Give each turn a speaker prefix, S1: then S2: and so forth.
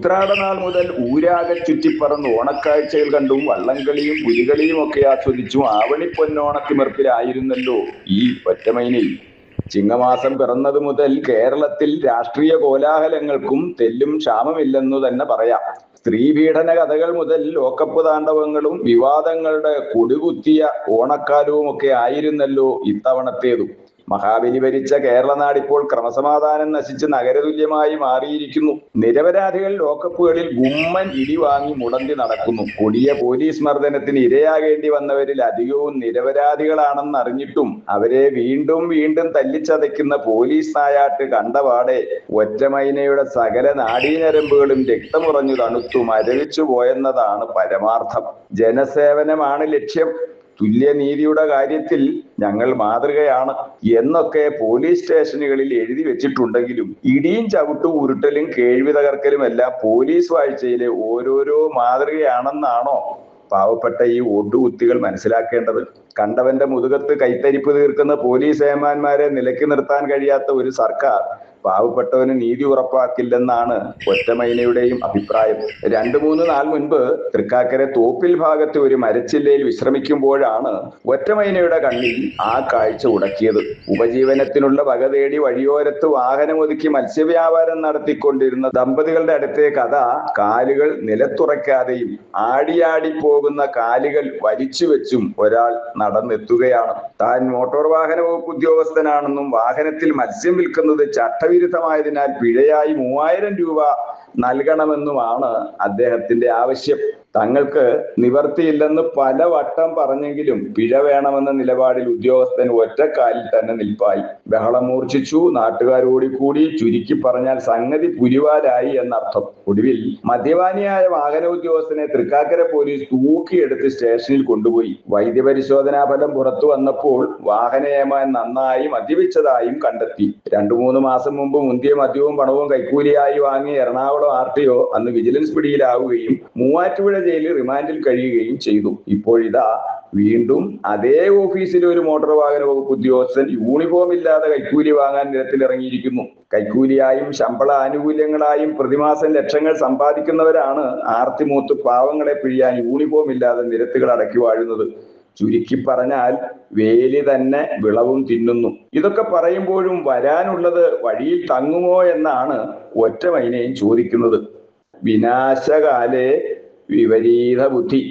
S1: ഉത്രാടനാൾ മുതൽ ഊരാകെ ചുറ്റിപ്പറന്ന് ഓണക്കാഴ്ചകൾ കണ്ടും വള്ളംകളിയും പുലികളിയും ഒക്കെ ആസ്വദിച്ചും ആവണി പൊന്നോണത്തിമർപ്പിലായിരുന്നല്ലോ ഈ ഒറ്റമൈനിൽ. ചിങ്ങമാസം പിറന്നത് മുതൽ കേരളത്തിൽ രാഷ്ട്രീയ കോലാഹലങ്ങൾക്കും തെല്ലും ക്ഷാമമില്ലെന്നു തന്നെ പറയാം. സ്ത്രീപീഡന കഥകൾ മുതൽ ലോക്കപ്പ് താണ്ഡവങ്ങളും വിവാദങ്ങളുടെ കൊടികുത്തിയ ഓണക്കാലവും ഒക്കെ ആയിരുന്നല്ലോ ഇത്തവണത്തേതും. മഹാബലി ഭരിച്ച കേരളനാട് ഇപ്പോൾ ക്രമസമാധാനം നശിച്ച് നഗരതുല്യമായി മാറിയിരിക്കുന്നു. നിരപരാധികൾ ലോക്കപ്പുകളിൽ ഗുമ്മൻ ഇടി വാങ്ങി മുടന്തി നടക്കുന്നു. കൊടിയ പോലീസ് മർദ്ദനത്തിന് ഇരയാകേണ്ടി വന്നവരിൽ അധികവും നിരപരാധികളാണെന്ന് അറിഞ്ഞിട്ടും അവരെ വീണ്ടും വീണ്ടും തല്ലിച്ചതയ്ക്കുന്ന പോലീസ് നായാട്ട് കണ്ടപാടെ ഒറ്റമൈനയുടെ സകല നാടീനരമ്പുകളും രക്തമുറഞ്ഞു തണുത്തു മരവിച്ചു പോയെന്നതാണ് പരമാർത്ഥം. ജനസേവനമാണ് ലക്ഷ്യം. തുല്യനീതിയുടെ കാര്യത്തിൽ ഞങ്ങൾ മാതൃകയാണ് എന്നൊക്കെ പോലീസ് സ്റ്റേഷനുകളിൽ എഴുതി വെച്ചിട്ടുണ്ടെങ്കിലും ഇടിയും ചവിട്ടും ഉരുട്ടലും കേൾവി തകർക്കലും എല്ലാം പോലീസ് വാഴ്ചയിലെ ഓരോരോ മാതൃകയാണെന്നാണോ പാവപ്പെട്ട ഈ ഒടുകുത്തികൾ മനസ്സിലാക്കേണ്ടത്? കണ്ടവന്റെ മുതുകത്ത് കൈത്തരിപ്പ് തീർക്കുന്ന പോലീസ് ഏമാന്മാരെ നിലയ്ക്ക് നിർത്താൻ കഴിയാത്ത ഒരു സർക്കാർ പാവപ്പെട്ടവന് നീതി ഉറപ്പാക്കില്ലെന്നാണ് ഒറ്റമൈനയുടെയും അഭിപ്രായം. രണ്ടു മൂന്ന് നാൾ മുൻപ് തൃക്കാക്കര തോപ്പിൽ ഭാഗത്ത് ഒരു മരച്ചില്ലയിൽ വിശ്രമിക്കുമ്പോഴാണ് ഒറ്റമൈനയുടെ കണ്ണിൽ ആ കാഴ്ച ഉടക്കിയത്. ഉപജീവനത്തിനുള്ള വക തേടി വഴിയോരത്ത് വാഹനമൊതുക്കി മത്സ്യവ്യാപാരം നടത്തിക്കൊണ്ടിരുന്ന ദമ്പതികളുടെ അടുത്തെ കഥ കാലുകൾ നിലത്തുറയ്ക്കാതെയും ആടിയാടി പോകുന്ന കാലുകൾ വലിച്ചു വെച്ചും ഒരാൾ നടന്നെത്തുകയാണ്. താൻ മോട്ടോർ വാഹന വകുപ്പ് ഉദ്യോഗസ്ഥനാണെന്നും വാഹനത്തിൽ മത്സ്യം വിൽക്കുന്നത് ചട്ടവിരുദ്ധമായതിനാൽ പിഴയായി മൂവായിരം രൂപ നൽകണമെന്നുമാണ് അദ്ദേഹത്തിന്റെ ആവശ്യം. തങ്ങൾക്ക് നിവർത്തിയില്ലെന്ന് പല വട്ടം പറഞ്ഞെങ്കിലും പിഴ വേണമെന്ന നിലപാടിൽ ഉദ്യോഗസ്ഥൻ ഒറ്റക്കാലിൽ തന്നെ നിൽപ്പായി. ബഹളം മൂർച്ഛിച്ചു നാട്ടുകാരോടിക്കൂടി ചുരുക്കി പറഞ്ഞാൽ സംഗതി പുലിവാലായി എന്നർത്ഥം. ഒടുവിൽ മദ്യപാനിയായ വാഹന ഉദ്യോഗസ്ഥനെ തൃക്കാക്കര പോലീസ് തൂക്കിയെടുത്ത് സ്റ്റേഷനിൽ കൊണ്ടുപോയി. വൈദ്യപരിശോധനാ ഫലം പുറത്തു വന്നപ്പോൾ വാഹനയമാൻ നന്നായി മദ്യപിച്ചതായും കണ്ടെത്തി. രണ്ടു മൂന്ന് മാസം മുമ്പ് മുന്തിയ മദ്യവും പണവും കൈക്കൂലിയായി വാങ്ങി എറണാകുളം ആർ ടി അന്ന് വിജിലൻസ് പിടിയിലാവുകയും മൂവാറ്റുപുഴ ജയിലിൽ റിമാൻഡിൽ കഴിയുകയും ചെയ്തു. ഇപ്പോഴിതാ വീണ്ടും അതേ ഓഫീസിലെ ഒരു മോട്ടോർ വാഹന വകുപ്പ് ഉദ്യോഗസ്ഥൻ യൂണിഫോം ഇല്ലാതെ കൈക്കൂലി വാങ്ങാൻ നിരത്തിലിറങ്ങിയിരിക്കുന്നു കൈക്കൂലിയായും ശമ്പള ആനുകൂല്യങ്ങളായും പ്രതിമാസം ലക്ഷങ്ങൾ സമ്പാദിക്കുന്നവരാണ് ആർത്തിമൂത്ത് പാവങ്ങളെ പിഴിയാൻ യൂണിഫോം ഇല്ലാതെ നിരത്തുകൾ അടക്കി വാഴുന്നത്. ചുരുക്കി പറഞ്ഞാൽ വേലി തന്നെ വിളവും തിന്നുന്നു. ഇതൊക്കെ പറയുമ്പോഴും വരാനുള്ളത് വഴിയിൽ തങ്ങുമോ എന്നാണ് ഒറ്റ മൈനയും ചോദിക്കുന്നത്. വിനാശകാലേ വിപരീത ബുദ്ധി